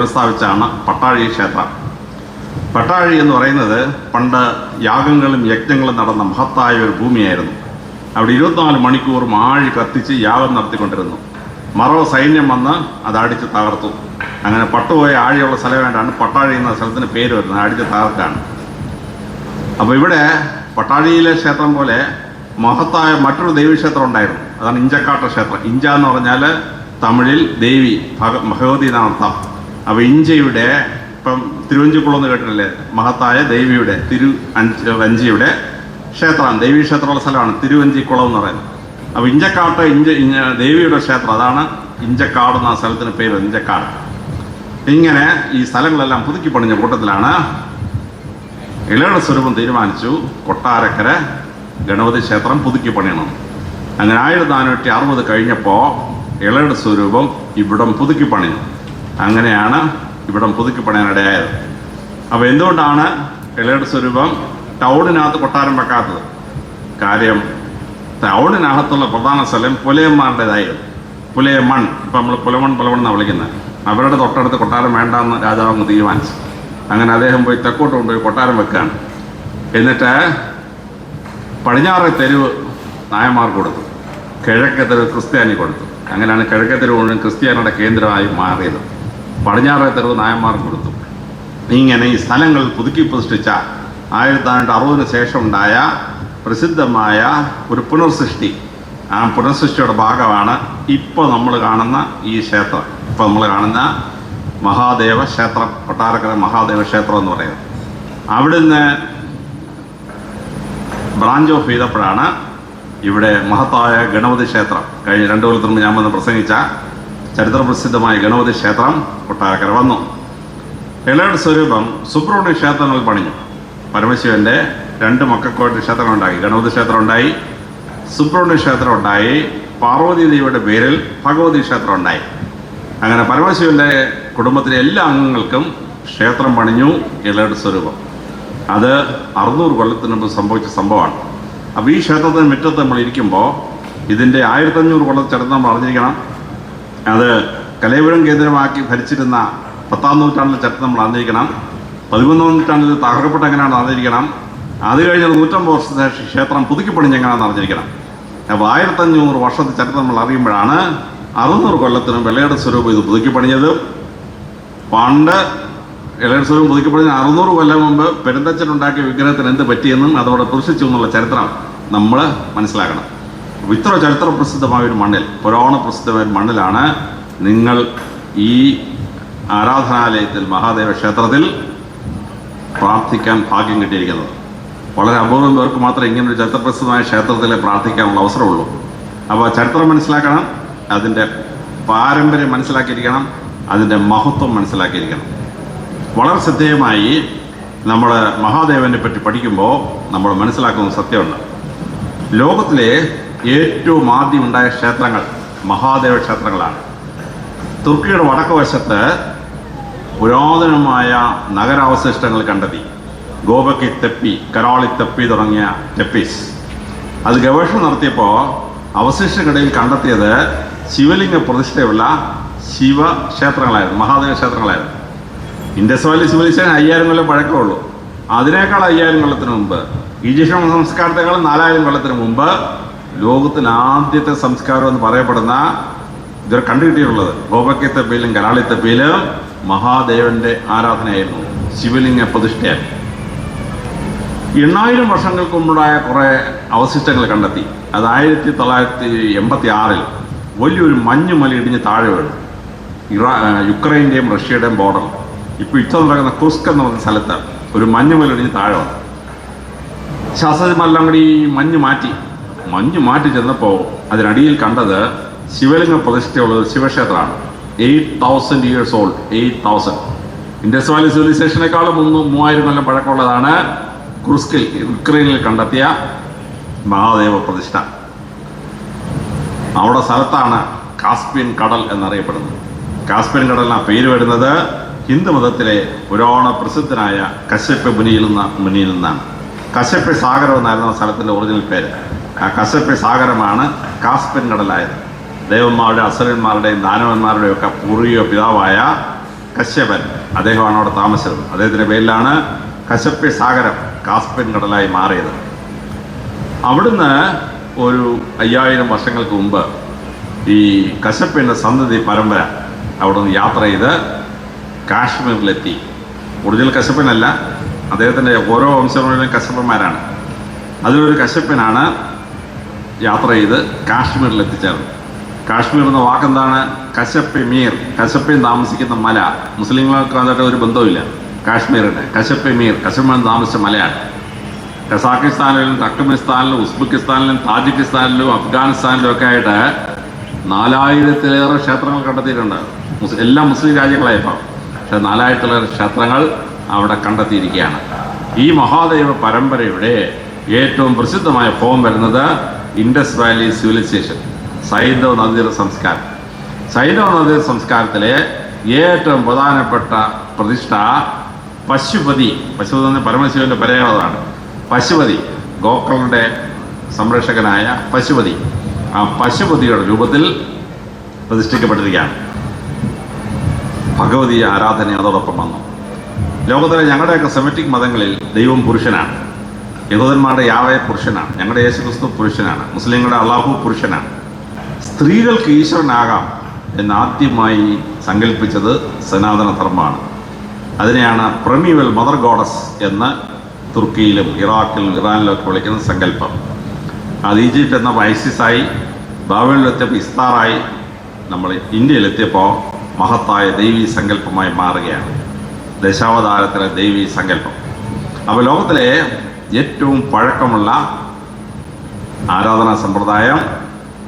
പുനഃസ്ഥാപിച്ചാണ് പട്ടാഴി ക്ഷേത്രം. പട്ടാഴി എന്ന് പറയുന്നത് പണ്ട് യാഗങ്ങളും യജ്ഞങ്ങളും നടന്ന മഹത്തായ ഒരു ഭൂമിയായിരുന്നു. അവിടെ ഇരുപത്തിനാല് മണിക്കൂർ ആഴി കത്തിച്ച് യാഗം നടത്തിക്കൊണ്ടിരുന്നു. മറവ സൈന്യം വന്ന് അത് അടിച്ച് തകർത്തു. അങ്ങനെ പട്ടുപോയ ആഴിയുള്ള സ്ഥലം വേണ്ടാണ് പട്ടാഴി എന്ന സ്ഥലത്തിന് പേര് വരുന്നത് അടിച്ച് തകർക്കാണ് അപ്പോൾ ഇവിടെ പട്ടാഴിയിലെ ക്ഷേത്രം പോലെ മഹത്തായ മറ്റൊരു ദേവീക്ഷേത്രം ഉണ്ടായിരുന്നു. അതാണ് ഇഞ്ചക്കാട്ട ക്ഷേത്രം. ഇഞ്ച എന്ന് പറഞ്ഞാൽ തമിഴിൽ ദേവി ഭഗ ഭഗവതി എന്നാണ് അർത്ഥം. അപ്പോൾ ഇഞ്ചയുടെ ഇപ്പം തിരുവഞ്ചിക്കുളം എന്ന് കേട്ടിട്ടില്ലേ? മഹത്തായ ദേവിയുടെ തിരു വഞ്ചിയുടെ ക്ഷേത്രമാണ് ദേവി ക്ഷേത്രമുള്ള സ്ഥലമാണ് തിരുവഞ്ചിക്കുളം എന്ന് പറയുന്നത്. അപ്പോൾ ഇഞ്ചക്കാട്ട് ഇഞ്ച ഇഞ്ച ദേവിയുടെ ക്ഷേത്രം അതാണ് ഇഞ്ചക്കാട് എന്ന സ്ഥലത്തിന് പേര് ഇഞ്ചക്കാട്. ഇങ്ങനെ ഈ സ്ഥലങ്ങളെല്ലാം പുതുക്കി പണിഞ്ഞ കൂട്ടത്തിലാണ് ഇളയുടെ സ്വരൂപം തീരുമാനിച്ചു. കൊട്ടാരക്കര ഗണപതി ക്ഷേത്രം പുതുക്കി പണിയണം. അങ്ങനെ ആയിരത്തി നാനൂറ്റി അറുപത് കഴിഞ്ഞപ്പോൾ ഇളയുടെ സ്വരൂപം ഇവിടം പുതുക്കി പണിഞ്ഞു. അങ്ങനെയാണ് ഇവിടം പുതുക്കി പണിയാനിടയായത് അപ്പോൾ എന്തുകൊണ്ടാണ് കിളയുടെ സ്വരൂപം ടൗണിനകത്ത് കൊട്ടാരം വെക്കാത്തത്? കാര്യം ടൗണിനകത്തുള്ള പ്രധാന സ്ഥലം പുലയന്മാരുടേതായിരുന്നു. പുലയമൺ ഇപ്പം നമ്മൾ പുലമൺ പുലമൺ എന്നാണ് വിളിക്കുന്നത്. അവരുടെ തൊട്ടടുത്ത് കൊട്ടാരം വേണ്ട എന്ന് രാജാവ് തീരുമാനിച്ചു. അങ്ങനെ അദ്ദേഹം പോയി തെക്കോട്ട് കൊണ്ടുപോയി കൊട്ടാരം വെക്കുകയാണ്. എന്നിട്ട് പടിഞ്ഞാറെ തെരുവ് നായന്മാർ കൊടുത്തു. കിഴക്കെ തെരുവ് ക്രിസ്ത്യാനി കൊടുത്തു. അങ്ങനെയാണ് കിഴക്കെ തെരുവ് മുഴുവൻ ക്രിസ്ത്യാനിയുടെ കേന്ദ്രമായി മാറിയത്. പടിഞ്ഞാറെ തെരുവ് നായന്മാർക്ക് കൊടുത്തു. ഇങ്ങനെ ഈ സ്ഥലങ്ങൾ പുതുക്കി പ്രതിഷ്ഠിച്ച ആയിരത്തി തൊള്ളായിരത്തി അറുപതിന് ശേഷം ഉണ്ടായ പ്രസിദ്ധമായ ഒരു പുനർസൃഷ്ടി. ആ പുനർസൃഷ്ടിയുടെ ഭാഗമാണ് ഇപ്പോൾ നമ്മൾ കാണുന്ന ഈ ക്ഷേത്രം. ഇപ്പോൾ നമ്മൾ കാണുന്ന മഹാദേവ ക്ഷേത്രം കൊട്ടാരക്കര മഹാദേവ ക്ഷേത്രം എന്ന് പറയുന്നത്. അവിടുന്ന് ബ്രാഞ്ച് ഓഫ് ചെയ്തപ്പോഴാണ് ഇവിടെ മഹത്തായ ഗണപതി ക്ഷേത്രം. കഴിഞ്ഞ രണ്ടു കൊല്ലത്തിന് ഞാൻ വന്ന് പ്രസംഗിച്ച ചരിത്രപ്രസിദ്ധമായ ഗണപതി ക്ഷേത്രം കൊട്ടാരക്കര വന്നു. ഇളയുടെ സ്വരൂപം സുബ്രഹ്മണ്യ ക്ഷേത്രങ്ങൾ പണിഞ്ഞു. പരമശിവന്റെ രണ്ട് മക്കൾക്കോട്ട് ക്ഷേത്രം ഉണ്ടായി ഗണപതി ക്ഷേത്രം ഉണ്ടായി സുബ്രഹ്മണ്യ ക്ഷേത്രം ഉണ്ടായി പാർവതി ദേവിയുടെ പേരിൽ ഭഗവതി ക്ഷേത്രം ഉണ്ടായി അങ്ങനെ പരമശിവന്റെ കുടുംബത്തിലെ എല്ലാ അംഗങ്ങൾക്കും ക്ഷേത്രം പണിഞ്ഞു ഇളയുടെ സ്വരൂപം. അത് അറുന്നൂറ് കൊല്ലത്തിന് മുമ്പ് സംഭവിച്ച സംഭവമാണ്. അപ്പോൾ ഈ ക്ഷേത്രത്തിന് മുറ്റത്ത് നമ്മൾ ഇരിക്കുമ്പോൾ ഇതിന്റെ ആയിരത്തഞ്ഞൂറ് കൊല്ലത്തെ ചരിത്രം നമ്മൾ അറിഞ്ഞിരിക്കണം. അത് കലയപുരം കേന്ദ്രമാക്കി ഭരിച്ചിരുന്ന പത്താം നൂറ്റാണ്ടിലെ ചരിത്രം നമ്മൾ അറിഞ്ഞിരിക്കണം. പതിമൂന്നാം നൂറ്റാണ്ടിൽ തകർക്കപ്പെട്ട എങ്ങനെയാണെന്ന് അറിഞ്ഞിരിക്കണം. അത് കഴിഞ്ഞ നൂറ്റമ്പത് വർഷത്തെ ക്ഷേത്രം പുതുക്കിപ്പണിഞ്ഞ് എങ്ങനെയാണെന്ന് അറിഞ്ഞിരിക്കണം. അപ്പോൾ ആയിരത്തഞ്ഞൂറ് വർഷത്തെ ചരിത്രം നമ്മൾ അറിയുമ്പോഴാണ് അറുന്നൂറ് കൊല്ലത്തിനും വെള്ളയുടെ സ്വരൂപം ഇത് പുതുക്കി പണിഞ്ഞത് പണ്ട് വെള്ളയുടെ സ്വരൂപം പുതുക്കിപ്പണിഞ്ഞ അറുന്നൂറ് കൊല്ലം മുമ്പ് പെരുന്തച്ചനുണ്ടാക്കിയ വിഗ്രഹത്തിന് എന്ത് പറ്റിയെന്നും അതോടെ പ്രശ്നിച്ചു എന്നുള്ള ചരിത്രം നമ്മൾ മനസ്സിലാക്കണം. ഇത്ര ചരിത്ര പ്രസിദ്ധമായ ഒരു മണ്ണിൽ പുരാണ പ്രസിദ്ധമായ മണ്ണിലാണ് നിങ്ങൾ ഈ ആരാധനാലയത്തിൽ മഹാദേവ ക്ഷേത്രത്തിൽ പ്രാർത്ഥിക്കാൻ ഭാഗ്യം കിട്ടിയിരിക്കുന്നത്. വളരെ അപൂർവം പേർക്ക് മാത്രമേ ഇങ്ങനെ ഒരു ചരിത്രപ്രസിദ്ധമായ ക്ഷേത്രത്തിൽ പ്രാർത്ഥിക്കാനുള്ള അവസരമുള്ളൂ. അപ്പോൾ ചരിത്രം മനസ്സിലാക്കണം അതിന്റെ പാരമ്പര്യം മനസ്സിലാക്കിയിരിക്കണം അതിന്റെ മഹത്വം മനസ്സിലാക്കിയിരിക്കണം. വളരെ ശ്രദ്ധേയമായി നമ്മൾ മഹാദേവനെ പറ്റി പഠിക്കുമ്പോൾ നമ്മൾ മനസ്സിലാക്കുന്ന സത്യമുണ്ട്. ലോകത്തിലെ ഏറ്റവും ആദ്യം ഉണ്ടായ ക്ഷേത്രങ്ങൾ മഹാദേവ ക്ഷേത്രങ്ങളാണ്. തുർക്കിയുടെ വടക്ക് വശത്ത് പുരാതനമായ നഗരാവശിഷ്ടങ്ങൾ കണ്ടെത്തി. ഗോപക്കി തെപ്പി കരാളി തെപ്പി തുടങ്ങിയ തെപ്പീസ്. അത് ഗവേഷണം നടത്തിയപ്പോൾ അവശിഷ്ടങ്ങളിടയിൽ കണ്ടെത്തിയത് ശിവലിംഗ പ്രതിഷ്ഠയുള്ള ശിവക്ഷേത്രങ്ങളായിരുന്നു മഹാദേവ ക്ഷേത്രങ്ങളായിരുന്നു. ഇൻഡസ് വാലി സിവിലൈസേഷൻ അയ്യായിരം കൊല്ലം പഴക്കമുള്ളൂ അതിനേക്കാൾ അയ്യായിരം കൊല്ലത്തിന് മുമ്പ് ഈജിപ്ഷ്യൻ സംസ്കാരത്തെക്കാളും നാലായിരം കൊല്ലത്തിന് മുമ്പ് ലോകത്തിൽ ആദ്യത്തെ സംസ്കാരം എന്ന് പറയപ്പെടുന്ന ഇതൊരു കണ്ടുകിട്ടിയിട്ടുള്ളത്. ഗോപക്കത്തപ്പയിലും കലാളിത്തപ്പയിലും മഹാദേവന്റെ ആരാധനയായിരുന്നു. ശിവലിംഗ പ്രതിഷ്ഠയാണ്. എണ്ണായിരം വർഷങ്ങൾക്ക് മുമ്പുണ്ടായ കുറേ അവശിഷ്ടങ്ങൾ കണ്ടെത്തി. അത് ആയിരത്തി തൊള്ളായിരത്തി എൺപത്തി ആറിൽ വലിയൊരു മഞ്ഞുമല ഇടിഞ്ഞ് താഴെ വീണു. ഇറാ യുക്രൈന്റെയും റഷ്യയുടെയും ബോർഡർ ഇപ്പോൾ യുദ്ധം നടക്കുന്ന കുസ്ക് എന്ന് പറഞ്ഞ സ്ഥലത്ത് ഒരു മഞ്ഞുമല ഇടിഞ്ഞ് താഴെ വന്നു. ശാസ്ത്രജ്ഞന്മാരെല്ലാം കൂടി ഈ മഞ്ഞ് മാറ്റി. മഞ്ഞ് മാറ്റി ചെന്നപ്പോൾ അതിനടിയിൽ കണ്ടത് ശിവലിംഗ പ്രതിഷ്ഠയുള്ള ഒരു ശിവക്ഷേത്രമാണ്. Eight thousand years old eight thousand Indus valley സിവിലൈസേഷനേക്കാളും മൂന്ന് മൂവായിരം കൊല്ലം പഴക്കമുള്ളതാണ് ക്രുസ്കിൽ യുക്രൈനിൽ കണ്ടെത്തിയ മഹാദേവ പ്രതിഷ്ഠ. അവിടെ സ്ഥലത്താണ് കാസ്പിയൻ കടൽ എന്നറിയപ്പെടുന്നത്. കാസ്പിയൻ കടലിന് പേര് വരുന്നത് ഹിന്ദു മതത്തിലെ പുരാണ പ്രസിദ്ധനായ കശ്യപ്പ മുനിയിൽ നിന്ന് മുനിയിൽ നിന്നാണ്. കശ്യപ്പ സാഗരം എന്നായിരുന്നു സ്ഥലത്തിന്റെ ഒറിജിനൽ പേര്. കശ്യപ സാഗരമാണ് കാസ്പിൻ കടലായത്. ദേവന്മാരുടെ അസുരന്മാരുടെയും ദാനവന്മാരുടെയും ഒക്കെ പൂർവിക പിതാവായ കശ്യപൻ അദ്ദേഹമാണ് അവിടെ താമസിച്ചത്. അദ്ദേഹത്തിന്റെ പേരിലാണ് കശപ്പി സാഗരം കാസ്പിൻ കടലായി മാറിയത്. അവിടുന്ന് ഒരു അയ്യായിരം വർഷങ്ങൾക്ക് മുമ്പ് ഈ കശപ്പിന്റെ സന്തതി പരമ്പര അവിടുന്ന് യാത്ര ചെയ്ത് കാശ്മീരിലെത്തി. ഒറിജിനൽ കശപ്പനല്ല അദ്ദേഹത്തിന്റെ ഓരോ വംശങ്ങളിലും കശപ്പന്മാരാണ് അതിലൊരു കശപ്പനാണ് യാത്ര ചെയ്ത് കാശ്മീരിൽ എത്തിച്ചേർന്നു. കാശ്മീർ എന്ന വാക്കെന്താണ്? കശപ്പി മീർ. കശപ്പിൻ താമസിക്കുന്ന മല. മുസ്ലിങ്ങൾക്ക് അതൊക്കെ ഒരു ബന്ധവുമില്ല. കാശ്മീരിന്. കശപ്പി മീർ. കശപ്പ് താമസിച്ച മലയാണ്. കസാക്കിസ്ഥാനിലും ടർക്കമിസ്ഥാനിലും ഉസ്ബെക്കിസ്ഥാനിലും താജിക്കിസ്ഥാനിലും അഫ്ഗാനിസ്ഥാനിലും ഒക്കെ ആയിട്ട് നാലായിരത്തിലേറെ ക്ഷേത്രങ്ങൾ കണ്ടെത്തിയിട്ടുണ്ട്. എല്ലാ മുസ്ലിം രാജ്യങ്ങളായപ്പോൾ പക്ഷെ നാലായിരത്തിലേറെ ക്ഷേത്രങ്ങൾ അവിടെ കണ്ടെത്തിയിരിക്കുകയാണ്. ഈ മഹാദൈവ പരമ്പരയുടെ ഏറ്റവും പ്രസിദ്ധമായ ഫോം വരുന്നത് ഇൻഡസ് വാലി സിവിലൈസേഷൻ സൈന്ധവ നദീർ സംസ്കാരം സൈന്ധവ നദീർ സംസ്കാരത്തിലെ ഏറ്റവും പ്രധാനപ്പെട്ട പ്രതിഷ്ഠ പശുപതി. പശുപതി എന്ന് പരമശിവന്റെ പരേണതാണ് പശുപതി ഗോക്കളുടെ സംരക്ഷകനായ പശുപതി. ആ പശുപതിയുടെ രൂപത്തിൽ പ്രതിഷ്ഠിക്കപ്പെട്ടിരിക്കുകയാണ്. ഭഗവതി ആരാധന അതോടൊപ്പം വന്നു. ലോകത്തിലെ ഞങ്ങളുടെയൊക്കെ സെമറ്റിക് മതങ്ങളിൽ ദൈവം പുരുഷനാണ്. യഹൂദന്മാരുടെ യാവയ പുരുഷനാണ്. ഞങ്ങളുടെ യേശുക്രിസ്തു പുരുഷനാണ്. മുസ്ലിങ്ങളുടെ അള്ളാഹു പുരുഷനാണ്. സ്ത്രീകൾക്ക് ഈശ്വരനാകാം എന്നാദ്യമായി സങ്കല്പിച്ചത് സനാതന ധർമ്മമാണ്. അതിനെയാണ് പ്രമീവൽ മദർ ഗോഡസ് എന്ന് തുർക്കിയിലും ഇറാഖിലും ഇറാനിലും ഒക്കെ വിളിക്കുന്ന സങ്കല്പം. അത് ഈജിപ്റ്റ് എന്ന വൈസിസായി ബാബിളിലെത്തിയപ്പോൾ ഇസ്താറായി നമ്മൾ ഇന്ത്യയിലെത്തിയപ്പോൾ മഹത്തായ ദൈവീ സങ്കല്പമായി മാറുകയാണ്. ദശാവതാരത്തിലെ ദൈവീ സങ്കല്പം. അപ്പോൾ ലോകത്തിലെ ഏറ്റവും പഴക്കമുള്ള ആരാധനാ സമ്പ്രദായം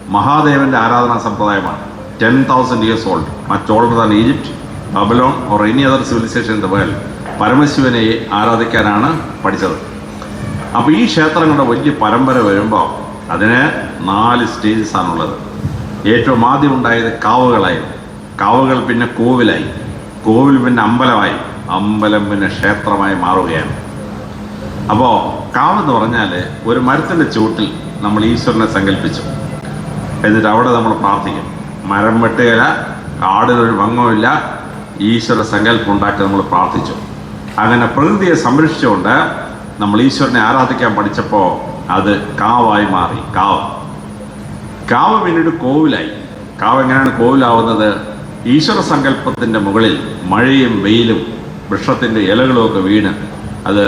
മഹാദേവന്റെ ആരാധനാ സമ്പ്രദായമാണ്. Ten thousand years old much older than Egypt Babylon or any other civilisation in the world പരമശിവനെ ആരാധിക്കാനാണ് പഠിച്ചത്. അപ്പോൾ ഈ ക്ഷേത്രങ്ങളുടെ വലിയ പരമ്പര വരുമ്പോൾ അതിന് നാല് സ്റ്റേജസ് ആണുള്ളത്. ഏറ്റവും ആദ്യം ഉണ്ടായത് കാവുകളായി. കാവുകൾ പിന്നെ കോവിലായി. കോവിൽ പിന്നെ അമ്പലമായി. അമ്പലം പിന്നെ ക്ഷേത്രമായി മാറുകയാണ്. അപ്പോൾ കാവെന്ന് പറഞ്ഞാൽ ഒരു മരത്തിന്റെ ചുവട്ടിൽ നമ്മൾ ഈശ്വരനെ സങ്കല്പിച്ചു. എന്നിട്ട് അവിടെ നമ്മൾ പ്രാർത്ഥിക്കും മരം വെട്ടുകയില്ല കാടിനൊരു ഭംഗമില്ല ഈശ്വര സങ്കല്പം ഉണ്ടാക്കി നമ്മൾ പ്രാർത്ഥിച്ചു. അങ്ങനെ പ്രകൃതിയെ സംരക്ഷിച്ചുകൊണ്ട് നമ്മൾ ഈശ്വരനെ ആരാധിക്കാൻ പഠിച്ചപ്പോൾ അത് കാവായി മാറി കാവ്. കാവ് പിന്നീട് കോവിലായി. കാവ് എങ്ങനെയാണ് കോവിലാവുന്നത്? ഈശ്വര സങ്കല്പത്തിന്റെ മുകളിൽ മഴയും വെയിലും വൃക്ഷത്തിന്റെ ഇലകളും ഒക്കെ വീണ്. അത്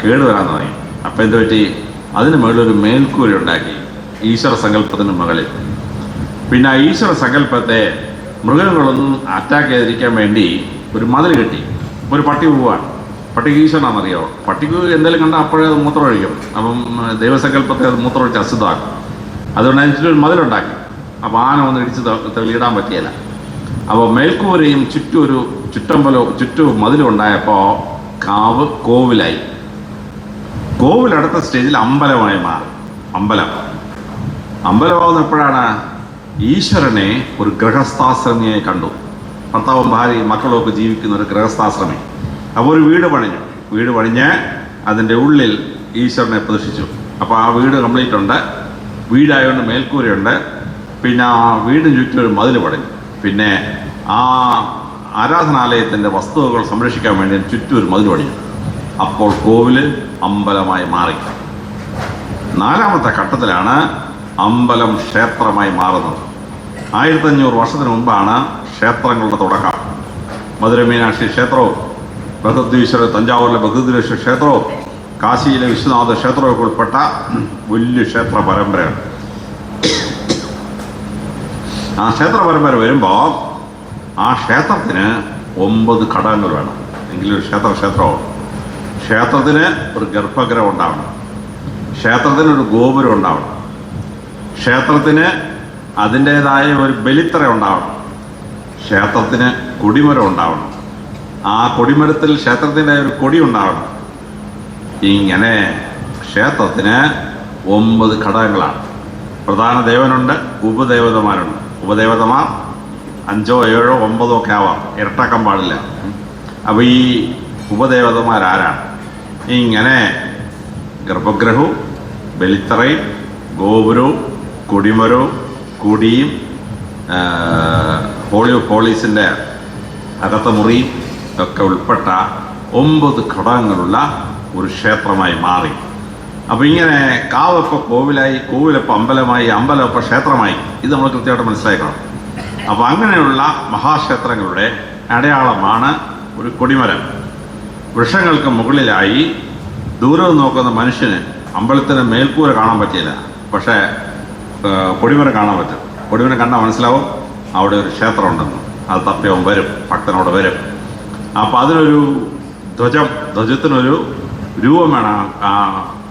കേടുവരാൻ തുടങ്ങി അപ്പം എന്ത് പറ്റി? അതിന് മുകളിൽ ഒരു മേൽക്കൂര ഉണ്ടാക്കി ഈശ്വര സങ്കല്പത്തിന് മുകളിൽ. പിന്നെ ആ ഈശ്വര സങ്കല്പത്തെ മൃഗങ്ങളൊന്നും അറ്റാക്ക് ചെയ്തിരിക്കാൻ വേണ്ടി ഒരു മതിൽ കെട്ടി ഒരു പട്ടി പോവാണ് പട്ടിക്ക് ഈശ്വരനാണെന്നറിയോ? പട്ടിക്ക് എന്തെങ്കിലും കണ്ടാൽ അപ്പോഴേ അത് മൂത്രം ഒഴിക്കും അപ്പം ദൈവസങ്കല്പത്തെ അത് മൂത്രം ഒഴിച്ച് അസുഖമാക്കും അതുകൊണ്ട് അതിന് ഒരു മതിലുണ്ടാക്കി അപ്പോൾ ആന ഒന്ന് ഇടിച്ച് തെളിയിടാൻ പറ്റിയല്ല. അപ്പോൾ മേൽക്കൂരയും ചുറ്റും ഒരു ചുറ്റമ്പലോ ചുറ്റും മതിലും ഉണ്ടായപ്പോൾ കാവ് കോവിലായി. കോവിൽ അടുത്ത സ്റ്റേജിൽ അമ്പലമായി മാറി. അമ്പലം. അമ്പലമാവുന്ന എപ്പോഴാണ്? ഈശ്വരനെ ഒരു ഗൃഹസ്ഥാശ്രമിയായി കണ്ടു. ഭർത്താവും ഭാര്യയും മക്കളും ഒക്കെ ജീവിക്കുന്ന ഒരു ഗൃഹസ്ഥാശ്രമി. അപ്പോൾ ഒരു വീട് പണിഞ്ഞു. വീട് പണിഞ്ഞ് അതിന്റെ ഉള്ളിൽ ഈശ്വരനെ പ്രതിഷ്ഠിച്ചു. അപ്പോൾ ആ വീട് കംപ്ലീറ്റ് ഉണ്ട്. വീടായതുകൊണ്ട് മേൽക്കൂരയുണ്ട്. പിന്നെ ആ വീടിന് ചുറ്റും ഒരു മതിൽ പണിഞ്ഞു. പിന്നെ ആ ആരാധനാലയത്തിന്റെ വസ്തുവകൾ സംരക്ഷിക്കാൻ വേണ്ടി ചുറ്റും ഒരു മതിൽ പണിഞ്ഞു. അപ്പോൾ കോവിൽ അമ്പലമായി മാറി. നാലാമത്തെ ഘട്ടത്തിലാണ് അമ്പലം ക്ഷേത്രമായി മാറുന്നത്. ആയിരത്തി അഞ്ഞൂറ് വർഷത്തിന് മുമ്പാണ് ക്ഷേത്രങ്ങളുടെ തുടക്കം. മധുര മീനാക്ഷി ക്ഷേത്രവും ബഹദ്വീശ്വര തഞ്ചാവൂരിലെ ബഹദ്വീശ്വര ക്ഷേത്രവും കാശിയിലെ വിശ്വനാഥ ക്ഷേത്രമൊക്കെ ഉൾപ്പെട്ട വലിയ ക്ഷേത്ര പരമ്പരയാണ്. ആ ക്ഷേത്ര പരമ്പര വരുമ്പോൾ ആ ക്ഷേത്രത്തിന് ഒമ്പത് ഘടകങ്ങൾ വേണം. എങ്കിലും ക്ഷേത്ര ക്ഷേത്രമാവും ക്ഷേത്രത്തിന് ഒരു ഗർഭഗ്രഹം ഉണ്ടാവണം. ക്ഷേത്രത്തിന് ഒരു ഗോപുരം ഉണ്ടാവണം. ക്ഷേത്രത്തിന് അതിന്റേതായ ഒരു ബലിത്തറ ഉണ്ടാവണം. ക്ഷേത്രത്തിന് കൊടിമരം ഉണ്ടാവണം. ആ കൊടിമരത്തിൽ ക്ഷേത്രത്തിന്റെ ഒരു കൊടി ഉണ്ടാവണം. ഇങ്ങനെ ക്ഷേത്രത്തിന് ഒമ്പത് ഘടകങ്ങളാണ്. പ്രധാന ദേവനുണ്ട് ഉപദേവതമാരുണ്ട്. ഉപദേവതമാർ അഞ്ചോ ഏഴോ ഒമ്പതോ ഒക്കെ ആവാം. ഇരട്ടാക്കാൻ പാടില്ല അപ്പോൾ ഈ ഉപദേവതമാരാരാണ്? ഇങ്ങനെ ഗർഭഗ്രഹവും ബലിത്തറയും ഗോപുരവും കൊടിമരവും കൊടിയും ഹോളി ഓഫ് അകത്ത മുറി ഒക്കെ ഉൾപ്പെട്ട ഒമ്പത് ഘടകങ്ങളുള്ള ഒരു ക്ഷേത്രമായി മാറി. അപ്പോൾ ഇങ്ങനെ കാവപ്പ കോവിലായി കോവിലപ്പ അമ്പലമായി അമ്പലപ്പ ക്ഷേത്രമായി ഇത് നമ്മൾ കൃത്യമായിട്ട് മനസ്സിലാക്കണം. അപ്പോൾ അങ്ങനെയുള്ള മഹാക്ഷേത്രങ്ങളുടെ അടയാളമാണ് ഒരു കൊടിമരം. വൃക്ഷങ്ങൾക്ക് മുകളിലായി ദൂരം നോക്കുന്ന മനുഷ്യന് അമ്പലത്തിന് മേൽക്കൂര കാണാൻ പറ്റിയില്ല. പക്ഷേ കൊടിമരം കാണാൻ പറ്റും. കൊടിമരം കണ്ടാൽ മനസ്സിലാവും അവിടെ ഒരു ക്ഷേത്രം ഉണ്ടെന്ന് അത് തപ്പ്യവും വരും ഭക്തനോട് വരും. അപ്പം അതിനൊരു ധ്വജം ധ്വജത്തിനൊരു രൂപം വേണം. ആ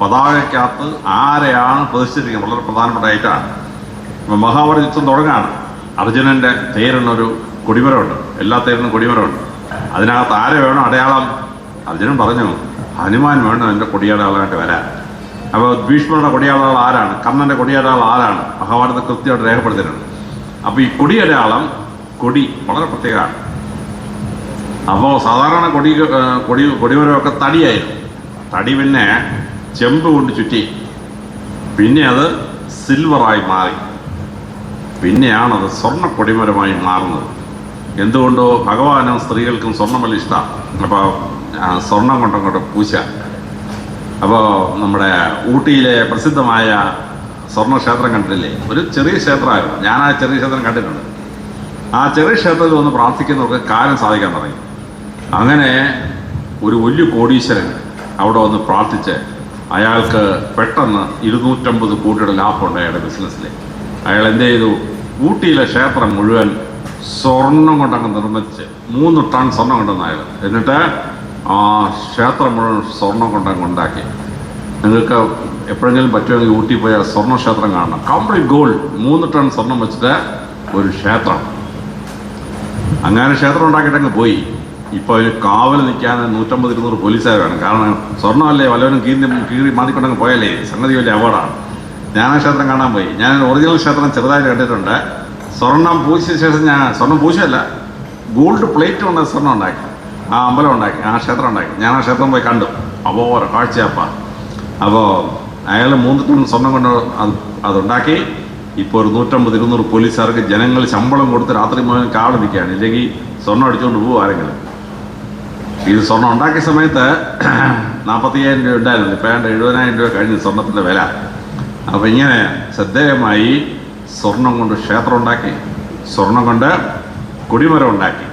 പതാകയ്ക്കകത്ത് ആരെയാണ് പ്രതിഷ്ഠിച്ചിരിക്കുന്നത്? വളരെ പ്രധാനപ്പെട്ട ഇപ്പം മഹാഭാരത യുദ്ധം തുടങ്ങാണ് അർജുനന്റെ തേരിനൊരു കൊടിമരമുണ്ട്. എല്ലാ തേരിനും കൊടിമരമുണ്ട്. അതിനകത്ത് ആരെ വേണം അടയാളം അർജുനൻ പറഞ്ഞു ഹനുമാൻ വേണം എന്റെ കൊടിയാടാളായിട്ട് വരാൻ. അപ്പോൾ ഭീഷ്മരുടെ കൊടിയടയാളം ആരാണ്? കർണന്റെ കൊടിയടയാളം ആരാണ്? മഹാഭാരത കൃത്യമായിട്ട് രേഖപ്പെടുത്തിയിട്ടുണ്ട്. അപ്പോൾ ഈ കൊടിയടയാളം കൊടി വളരെ പ്രത്യേകമാണ്. അപ്പോൾ സാധാരണ കൊടി കൊടി കൊടിമരമൊക്കെ തടിയായിരുന്നു. തടി പിന്നെ ചെമ്പ് കൊണ്ട് ചുറ്റി. പിന്നെ അത് സിൽവറായി മാറി. പിന്നെയാണ് അത് സ്വർണ കൊടിമരമായി മാറുന്നത്. എന്തുകൊണ്ടോ ഭഗവാനും സ്ത്രീകൾക്കും സ്വർണം വലിയ ഇഷ്ടമാണ്. അപ്പോൾ സ്വർണം കൊണ്ടങ്ങോട്ട് പൂശ അപ്പോൾ നമ്മുടെ ഊട്ടിയിലെ പ്രസിദ്ധമായ സ്വർണ ക്ഷേത്രം കണ്ടിട്ടില്ലേ? ഒരു ചെറിയ ക്ഷേത്രമായിരുന്നു. ഞാൻ ആ ചെറിയ ക്ഷേത്രം കണ്ടിട്ടുണ്ട്. ആ ചെറിയ ക്ഷേത്രത്തിൽ വന്ന് പ്രാർത്ഥിക്കുന്നവർക്ക് കാലം സാധിക്കാൻ തുടങ്ങി. അങ്ങനെ ഒരു വലിയ കോടീശ്വരൻ അവിടെ വന്ന് പ്രാർത്ഥിച്ച് അയാൾക്ക് പെട്ടെന്ന് ഇരുന്നൂറ്റമ്പത് കോടിയുടെ ലാഭമുണ്ട് അയാളുടെ ബിസിനസ്സിൽ അയാൾ എന്ത് ചെയ്തു? ഊട്ടിയിലെ ക്ഷേത്രം മുഴുവൻ സ്വർണം കൊണ്ടങ്ങ് നിർമ്മിച്ച് മൂന്ന് ടൺ സ്വർണം കൊണ്ടുവന്ന അയാൾ എന്നിട്ട് ആ ക്ഷേത്രം മുഴുവൻ സ്വർണം കൊണ്ടങ്ങ് ഉണ്ടാക്കി. നിങ്ങൾക്ക് എപ്പോഴെങ്കിലും പറ്റുമെങ്കിൽ ഊട്ടി പോയ സ്വർണ ക്ഷേത്രം കാണണം. കംപ്ലീറ്റ് ഗോൾഡ് മൂന്ന് ടൺ സ്വർണം വെച്ചിട്ട് ഒരു ക്ഷേത്രം. അങ്ങനെ ക്ഷേത്രം ഉണ്ടാക്കിയിട്ടങ്ങ് പോയി. ഇപ്പോൾ ഒരു കാവൽ നിൽക്കാൻ നൂറ്റമ്പത് ഇരുന്നൂറ് പോലീസുകാർ വേണം. കാരണം സ്വർണമല്ലേ വല്ലവരും കീറി കീറി മാറിക്കൊണ്ടങ്ങ് പോയല്ലേ സംഗതി വലിയ അപകടമാണ്. ക്ഷേത്രം കാണാൻ പോയി. ഞാൻ ഒറിജിനൽ ക്ഷേത്രം ചെറുതായിട്ട് കണ്ടിട്ടുണ്ട്. സ്വർണം പൂശിയ ശേഷം ഞാൻ സ്വർണം പൂശല്ല ഗോൾഡ് പ്ലേറ്റ് കൊണ്ട് സ്വർണം ഉണ്ടാക്കി. ആ അമ്പലം ഉണ്ടാക്കി ആ ക്ഷേത്രം ഉണ്ടാക്കി. ഞാൻ ആ ക്ഷേത്രം പോയി കണ്ടു. അപ്പോൾ ഓരോ കാഴ്ചയപ്പ അപ്പോൾ അയാൾ മൂന്ന് ടൺ സ്വർണം കൊണ്ട് അത് അതുണ്ടാക്കി. ഇപ്പോൾ ഒരു നൂറ്റമ്പത് ഇരുന്നൂറ് പോലീസുകാർക്ക് ജനങ്ങൾ ശമ്പളം കൊടുത്ത് രാത്രി മുഴുവൻ കാവൽ നിൽക്കുകയാണ്. ഇല്ലെങ്കിൽ സ്വർണം അടിച്ചുകൊണ്ട് പോകും ആരെങ്കിലും. ഇത് സ്വർണം ഉണ്ടാക്കിയ സമയത്ത് നാൽപ്പത്തയ്യായിരം രൂപ ഉണ്ടായിരുന്നു. ഇപ്പം ഏതാണ്ട് എഴുപതിനായിരം രൂപ കഴിഞ്ഞു സ്വർണത്തിന്റെ വില. അപ്പോൾ ഇങ്ങനെ ശ്രദ്ധേയമായി സ്വർണം കൊണ്ട് ക്ഷേത്രം ഉണ്ടാക്കി സ്വർണം കൊണ്ട് കുടിമരം ഉണ്ടാക്കി.